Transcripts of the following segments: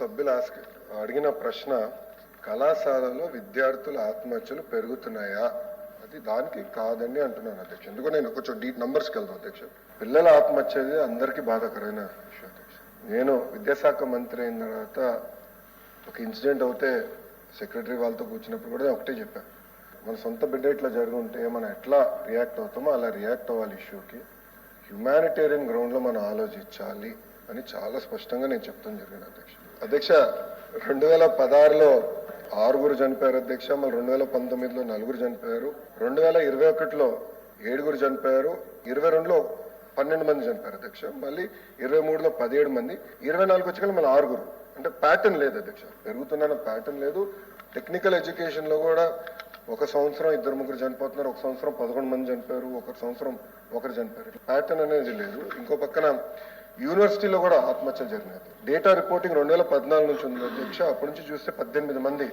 సభ్యులు అడిగిన ప్రశ్న కళాశాలలో విద్యార్థుల ఆత్మహత్యలు పెరుగుతున్నాయా? అది దానికి కాదండి అంటున్నాను అధ్యక్ష. ఎందుకు నేను కొంచెం డీప్ నంబర్స్కి వెళ్దాం అధ్యక్ష. పిల్లల ఆత్మహత్య అనేది అందరికీ బాధాకరమైన విషయం అధ్యక్ష. నేను విద్యాశాఖ మంత్రి అయిన తర్వాత ఒక ఇన్సిడెంట్ అవుతే సెక్రటరీ వాళ్ళతో కూర్చున్నప్పుడు కూడా నేను ఒకటే చెప్పాను. మన సొంత బిడ్డ ఇట్లా జరుగుంటే మనం ఎట్లా రియాక్ట్ అవుతామో అలా రియాక్ట్ అవ్వాలి ఇష్యూకి. హ్యుమానిటేరియన్ గ్రౌండ్లో మనం ఆలోచించాలి. అని చాలా స్పష్టంగా నేను చెప్తాను జరిగింది అధ్యక్ష. అధ్యక్ష రెండు వేల పదహారులో ఆరుగురు చనిపోయారు అధ్యక్ష మళ్ళీ రెండు వేల పంతొమ్మిదిలో నలుగురు చనిపోయారు. రెండు వేల ఇరవై ఒకటిలో ఏడుగురు చనిపోయారు. ఇరవై రెండులో పన్నెండు మంది చనిపోయారు అధ్యక్ష. మళ్ళీ ఇరవై మూడులో పదిహేడు మంది. ఇరవై నాలుగు వచ్చి మళ్ళీ ఆరుగురు. అంటే ప్యాటర్న్ లేదు అధ్యక్ష. పెరుగుతున్న ప్యాటర్న్ లేదు. టెక్నికల్ ఎడ్యుకేషన్లో కూడా ఒక సంవత్సరం ఇద్దరు ముగ్గురు చనిపోతున్నారు ఒక సంవత్సరం పదకొండు మంది చనిపోయారు ఒక సంవత్సరం ఒకరు చనిపోయారు. ప్యాటర్న్ అనేది లేదు. ఇంకో పక్కన యూనివర్సిటీలో కూడా ఆత్మహత్యలు జరిగినాయి. డేటా రిపోర్టింగ్ రెండు వేల పద్నాలుగు నుంచి ఉంది. అధ్యక్ష అప్పటి నుంచి చూస్తే పద్దెనిమిది మంది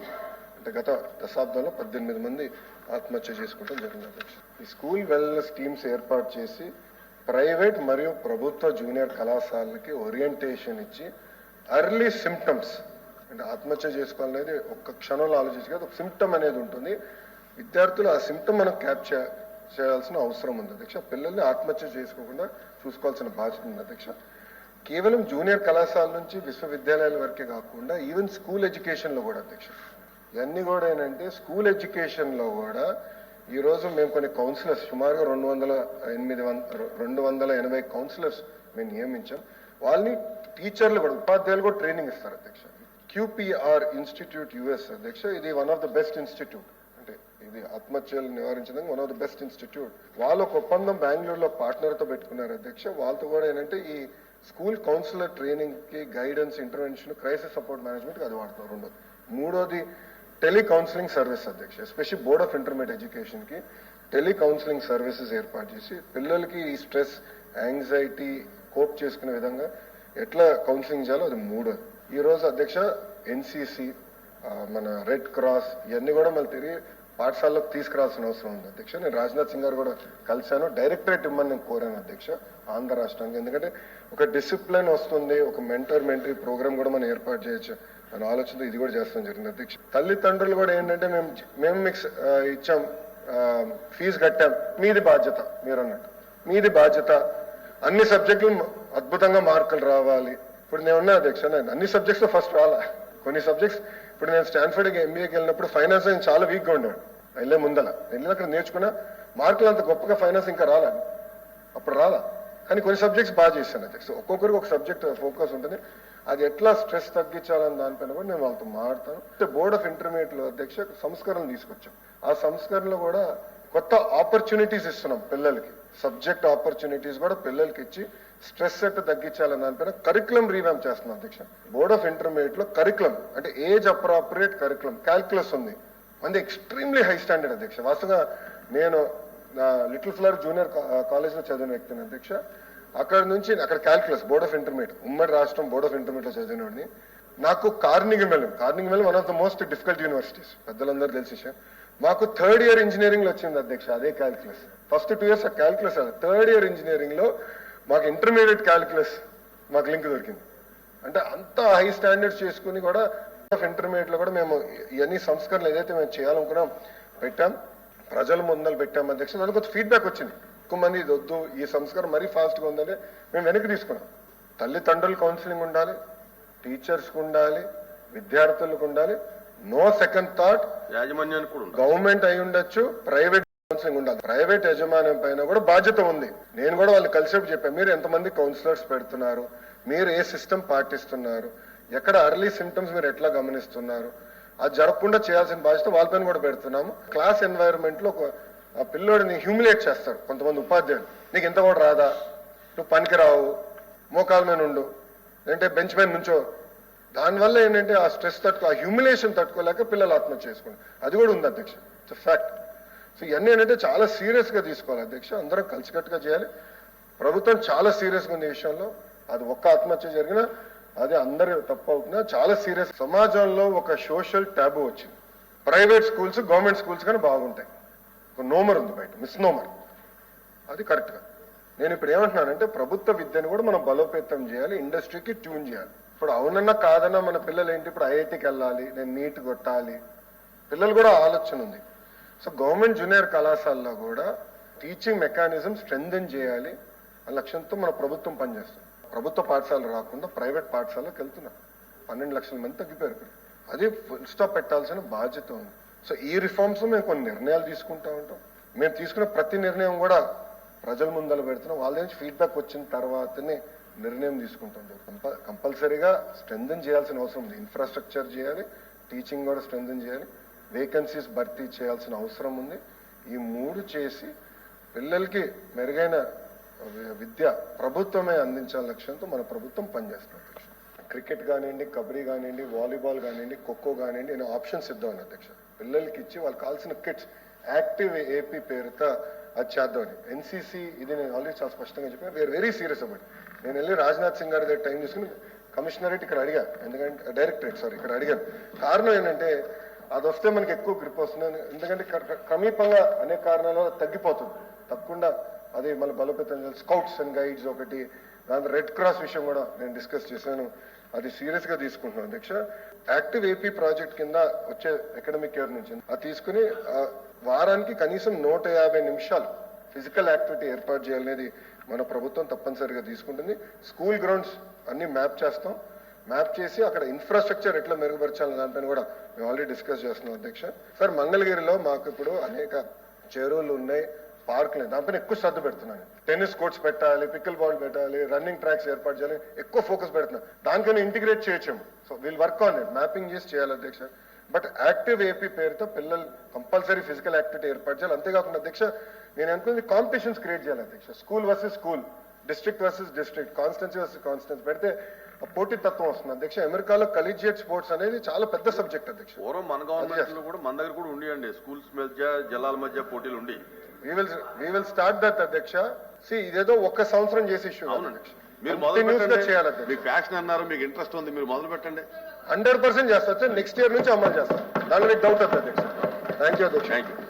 అంటే గత దశాబ్దంలో పద్దెనిమిది మంది ఆత్మహత్య చేసుకోవడం జరిగింది అధ్యక్ష. ఈ స్కూల్ వెల్నెస్ టీమ్స్ ఏర్పాటు చేసి ప్రైవేట్ మరియు ప్రభుత్వ జూనియర్ కళాశాలకి ఓరియంటేషన్ ఇచ్చి అర్లీ సిమ్టమ్స్ అంటే ఆత్మహత్య చేసుకోవాలనేది ఒక్క క్షణంలో ఆలోచించి కాదు ఒక సిమ్టమ్ అనేది ఉంటుంది. విద్యార్థులు ఆ సిమ్టమ్ మనం క్యాప్చర్ చేయాల్సిన అవసరం ఉంది. అధ్యక్ష పిల్లల్ని ఆత్మహత్య చేసుకోకుండా చూసుకోవాల్సిన బాధ్యత ఉంది. అధ్యక్ష కేవలం జూనియర్ కళాశాల నుంచి విశ్వవిద్యాలయాల వరకే కాకుండా ఈవెన్ స్కూల్ ఎడ్యుకేషన్లో కూడా అధ్యక్ష ఇవన్నీ కూడా ఏంటంటే స్కూల్ ఎడ్యుకేషన్లో కూడా ఈ రోజు మేము కొన్ని కౌన్సిలర్స్ సుమారుగా రెండు వందల ఎనిమిది రెండు వందల ఎనభై కౌన్సిలర్స్ మేము నియమించాం. వాళ్ళని టీచర్లు కూడా ఉపాధ్యాయులు కూడా ట్రైనింగ్ ఇస్తారు అధ్యక్ష. క్యూపీఆర్ ఇన్స్టిట్యూట్ యుఎస్ అధ్యక్ష ఇది one of the best institute అంటే ఇది ఆత్మహత్యలు నివారించడానికి one of the best institute వాళ్ళు ఒక ఒప్పందం బెంగళూరులో పార్ట్నర్తో పెట్టుకున్నారు అధ్యక్ష. వాళ్ళతో కూడా ఏంటంటే ఈ స్కూల్ కౌన్సిలర్ ట్రైనింగ్కి guidance intervention crisis support management అది వాడుతున్నారు రెండోది మూడోది టెలి కౌన్సిలింగ్ సర్వీస్ అధ్యక్ష ఎస్పెషల్ బోర్డ్ ఆఫ్ ఇంటర్మీడియట్ ఎడ్యుకేషన్కి టెలి కౌన్సిలింగ్ సర్వీసెస్ ఏర్పాటు చేసి పిల్లలకి ఈ స్ట్రెస్ యాంగ్జైటీ కోప్ చేసుకునే విధంగా ఎట్లా కౌన్సిలింగ్ చేయాలో అది మూడోది. ఈ రోజు అధ్యక్ష ఎన్సిసి మన రెడ్ క్రాస్ ఇవన్నీ కూడా మళ్ళీ తిరిగి పాఠశాలలోకి తీసుకురావాల్సిన అవసరం ఉంది. అధ్యక్ష నేను రాజ్నాథ్ సింగ్ గారు కూడా కలిశాను. డైరెక్టరేట్ ఇమ్మని నేను కోరాను అధ్యక్ష ఆంధ్ర రాష్ట్రానికి. ఎందుకంటే ఒక డిసిప్లిన్ వస్తుంది ఒక మెంటర్ మెంటరీ ప్రోగ్రామ్ కూడా మనం ఏర్పాటు చేయొచ్చు అని ఆలోచనతో ఇది కూడా చేస్తాం జరిగింది అధ్యక్ష. తల్లిదండ్రులు కూడా ఏంటంటే మేము మేము మీకు ఇచ్చాం ఫీజు కట్టాం మీది బాధ్యత మీరు అన్నట్టు. మీది బాధ్యత. అన్ని సబ్జెక్టులు అద్భుతంగా మార్కులు రావాలి. ఇప్పుడు నేను ఉన్నా అధ్యక్ష నేను అన్ని సబ్జెక్ట్స్లో ఫస్ట్ రాలా. కొన్ని సబ్జెక్ట్స్ ఇప్పుడు నేను స్టాన్ఫర్డ్ ఎంబీఏకి వెళ్ళినప్పుడు ఫైనాన్స్ నేను చాలా వీక్గా ఉండేవాడు వెళ్ళే ముందల. వెళ్ళి అక్కడ నేర్చుకున్నా మార్కులు అంత గొప్పగా ఫైనాన్స్ ఇంకా రాలా. అప్పుడు రాలా. కానీ కొన్ని సబ్జెక్ట్స్ బాగా చేశాను అధ్యక్ష. ఒక్కొక్కరికి ఒక సబ్జెక్ట్ ఫోకస్ ఉంటుంది. అది ఎట్లా స్ట్రెస్ తగ్గించాలని దానిపైన కూడా నేను వాళ్ళతో మాట్లాడతాను. బోర్డ్ ఆఫ్ ఇంటర్మీడియట్లో అధ్యక్ష సంస్కరణలు తీసుకొచ్చాం. ఆ సంస్కరణలో కూడా కొత్త ఆపర్చునిటీస్ ఇస్తున్నాం పిల్లలకి. సబ్జెక్ట్ ఆపర్చునిటీస్ కూడా పిల్లలకి ఇచ్చి స్ట్రెస్ సెట్ తగ్గించాలని దానిపైన కరికులం రీవ్యామ్ చేస్తున్నాం అధ్యక్ష. బోర్డ్ ఆఫ్ ఇంటర్మీడియట్లో కరికులం అంటే ఏజ్ అప్రాప్రియేట్ కరికులం క్యాల్కులస్ ఉంది. మంది ఎక్స్ట్రీమ్లీ హై స్టాండర్డ్ అధ్యక్ష. వాస్తవంగా నేను నా లిటిల్ ఫ్లవర్ జూనియర్ కాలేజ్లో చదివిన వ్యక్తిని అధ్యక్ష. అక్కడ నుంచి అక్కడ క్యాల్కులస్ బోర్డ్ ఆఫ్ ఇంటర్మీడియట్ ఉమ్మడి రాష్ట్రం బోర్డ్ ఆఫ్ ఇంటర్మీడియట్లో చదివినవాడిని నాకు Carnegie Mellon Carnegie one of the most difficult universities పెద్దలందరూ తెలిసి విషయం. మాకు థర్డ్ ఇయర్ ఇంజనీరింగ్లో వచ్చింది అధ్యక్ష అదే calculus first two years calculus third year ఇంజనీరింగ్లో మాకు ఇంటర్మీడియట్ క్యాల్కులస్ మాకు లింక్ దొరికింది. అంటే అంత హై స్టాండర్డ్స్ చేసుకుని కూడా ఆఫ్ ఇంటర్మీడియట్లో కూడా మేము ఇవన్నీ సంస్కరణలు ఏదైతే మేము చేయాలనుకున్నాం పెట్టాం. ప్రజల ముందలు పెట్టాం అధ్యక్ష. దానికి కొంచెం ఫీడ్బ్యాక్ వచ్చింది. ఎక్కువ మంది ఇది వద్దు ఈ సంస్కారం మరీ ఫాస్ట్గా ఉందంటే మేము వెనక్కి తీసుకున్నాం. తల్లిదండ్రులు కౌన్సిలింగ్ ఉండాలి టీచర్స్ ఉండాలి విద్యార్థులకు ఉండాలి. నో సెకండ్ థాట్ యాజమాన్యానికి కూడా గవర్నమెంట్ అయి ఉండొచ్చు ప్రైవేట్ ఉండాలి ప్రైవేట్ యజమాన్యం పైన కూడా బాధ్యత ఉంది. నేను కూడా వాళ్ళు కలిసేపు చెప్పాను మీరు ఎంతమంది కౌన్సిలర్స్ పెడుతున్నారు? మీరు ఏ సిస్టమ్ పాటిస్తున్నారు? ఎక్కడ అర్లీ సిమ్టమ్స్ మీరు ఎట్లా గమనిస్తున్నారు? అది జరగకుండా చేయాల్సిన బాధ్యత వాళ్ళపైన కూడా పెడుతున్నాము. క్లాస్ ఎన్వైరన్మెంట్లో ఆ పిల్లోడిని హ్యూమిలేట్ చేస్తారు కొంతమంది ఉపాధ్యాయులు. నీకు ఇంత కూడా రాదా? నువ్వు పనికిరావు. మోకాల మీద ఉండు. లేదంటే బెంచ్ మీద నుంచో. దానివల్ల ఏంటంటే ఆ స్ట్రెస్ తట్టుకో ఆ హ్యూమిలేషన్ తట్టుకోలేక పిల్లలు ఆత్మహత్య చేసుకుంటారు. అది కూడా ఉంది అధ్యక్ష. ఇట్స్ ఫ్యాక్ట్ సో ఇవన్నీ ఏంటంటే చాలా సీరియస్గా తీసుకోవాలి అధ్యక్ష. అందరం కలిసికట్టుగా చేయాలి. ప్రభుత్వం చాలా సీరియస్గా ఉంది ఈ విషయంలో. అది ఒక్క ఆత్మహత్య జరిగినా అది అందరి తప్పు చాలా సీరియస్ సమాజంలో ఒక సోషల్ ట్యాబు వచ్చింది. ప్రైవేట్ స్కూల్స్ గవర్నమెంట్ స్కూల్స్ కానీ బాగుంటాయి. ఒక నోమర్ ఉంది బయట మిస్ నోమర్. అది కరెక్ట్గా నేను ఇప్పుడు ఏమంటున్నానంటే ప్రభుత్వ విద్యను కూడా మనం బలోపేతం చేయాలి ఇండస్ట్రీకి ట్యూన్ చేయాలి. ఇప్పుడు అవునన్నా కాదన్నా మన పిల్లలు ఏంటి? ఇప్పుడు ఐఐటికి వెళ్ళాలి నేను నీట్ కొట్టాలి. పిల్లలు కూడా ఆలోచన ఉంది. సో గవర్నమెంట్ జూనియర్ కళాశాలలో కూడా టీచింగ్ మెకానిజం స్ట్రెంగ్థెన్ చేయాలి ఆ లక్ష్యంతో మన ప్రభుత్వం పనిచేస్తుంది. ప్రభుత్వ పాఠశాలలు రాకుండా ప్రైవేట్ పాఠశాలకు వెళ్తున్నారు పన్నెండు లక్షల మంది తగ్గిపోయారు అది ఫుల్ స్టాప్ పెట్టాల్సిన బాధ్యత ఉంది. సో ఈ రిఫార్మ్స్ మేము కొన్ని నిర్ణయాలు తీసుకుంటా ఉంటాం. మేము తీసుకున్న ప్రతి నిర్ణయం కూడా ప్రజల ముందర పెడుతున్నాం. వాళ్ళ నుంచి ఫీడ్బ్యాక్ వచ్చిన తర్వాతనే నిర్ణయం తీసుకుంటాం. కంపల్సరీగా స్ట్రెంగ్థెన్ చేయాల్సిన అవసరం ఉంది. ఇన్ఫ్రాస్ట్రక్చర్ చేయాలి టీచింగ్ కూడా స్ట్రెంగ్థెన్ చేయాలి. వేకెన్సీస్ భర్తీ చేయాల్సిన అవసరం ఉంది. ఈ మూడు చేసి పిల్లలకి మెరుగైన విద్య ప్రభుత్వమే అందించాల లక్ష్యంతో మన ప్రభుత్వం పనిచేస్తుంది. అధ్యక్ష క్రికెట్ కానివ్వండి కబడ్డీ కానివ్వండి వాలీబాల్ కానివ్వండి ఖోఖో కానివ్వండి నేను ఆప్షన్స్ ఇద్దామని అధ్యక్ష. పిల్లలకి ఇచ్చి వాళ్ళకి కావాల్సిన కిట్స్ యాక్టివ్ ఏపీ పేరుతో అది చేద్దామని ఎన్సీసీ ఇది నేను ఆల్రెడీ చాలా స్పష్టంగా చెప్పాను. వేర్ వెరీ సీరియస్ అబౌట్ నేను వెళ్ళి రాజ్నాథ్ సింగ్ గారి దగ్గర టైం తీసుకుని కమిషనరేట్ ఇక్కడ అడిగా. ఎందుకంటే డైరెక్టరేట్ సారీ ఇక్కడ అడిగాను. కారణం ఏంటంటే అది వస్తే మనకి ఎక్కువ గ్రిప్ వస్తుంది. ఎందుకంటే క్రమీపంగా అనేక కారణాల వల్ల తగ్గిపోతుంది. తప్పకుండా అది మన బలోపేతం స్కౌట్స్ అండ్ గైడ్స్ ఒకటి దాని రెడ్ క్రాస్ విషయం కూడా నేను డిస్కస్ చేశాను. అది సీరియస్గా తీసుకుంటున్నాను అధ్యక్ష. యాక్టివ్ ఏపీ ప్రాజెక్ట్ కింద వచ్చే అకాడమిక్ ఇయర్ నుంచి అది తీసుకుని వారానికి కనీసం నూట యాభై నిమిషాలు ఫిజికల్ యాక్టివిటీ ఏర్పాటు చేయాలనేది మన ప్రభుత్వం తప్పనిసరిగా తీసుకుంటుంది. స్కూల్ గ్రౌండ్స్ అన్ని మ్యాప్ చేస్తాం. మ్యాప్ చేసి అక్కడ ఇన్ఫ్రాస్ట్రక్చర్ ఎట్లా మెరుగుపరచాలని దానిపైన కూడా మేము ఆల్రెడీ డిస్కస్ చేస్తున్నాం అధ్యక్ష. సార్ మంగళగిరిలో మాకు ఇప్పుడు అనేక చెరువులు ఉన్నాయి పార్కులు ఉన్నాయి. దానిపైన ఎక్కువ శ్రద్ధ పెడుతున్నాను. టెన్నిస్ కోర్ట్స్ పెట్టాలి పిక్కల్ బాల్ పెట్టాలి రన్నింగ్ ట్రాక్స్ ఏర్పాటు చేయాలి ఎక్కువ ఫోకస్ పెడుతున్నాం దానికైనా integrate చేయొచ్చాము. So we'll work on it mapping చేసి చేయాలి అధ్యక్ష. బట్ యాక్టివ్ ఏపీ పేరుతో పిల్లలు కంపల్సరీ ఫిజికల్ యాక్టివిటీ ఏర్పాటు చేయాలి. అంతేకాకుండా అధ్యక్ష నేను అనుకుంది కాంపిటీషన్స్ క్రియేట్ చేయాలి అధ్యక్ష. School versus school district versus district constituency versus constituency పెడితే పోటీతత్వం వస్తుంది. అధ్యక్ష అమెరికాలో కలీజియేట్ స్పోర్ట్స్ అనేది చాలా పెద్ద సబ్జెక్ట్ అధ్యక్ష. పూర్వం మన గవర్నమెంట్లో కూడా మన దగ్గర కూడా ఉండియండి. స్కూల్స్ మధ్య జిల్లాల మధ్య పోటీలు ఉండి. Will start that అధ్యక్ష. సి ఇదేదో ఒక్క సంవత్సరం చేసే ఇష్యూ మీరు మొదలు చేయాలి మీకు ప్యాషన్ అన్నారు మీకు ఇంట్రెస్ట్ ఉంది మీరు మొదలు పెట్టండి. హండ్రెడ్ పర్సెంట్ చేస్తా. నెక్స్ట్ ఇయర్ నుంచి అమలు చేస్తాం. దాని మీద డౌట్ అధ్యక్ష. థ్యాంక్ యూ అధ్యక్ష. Thank you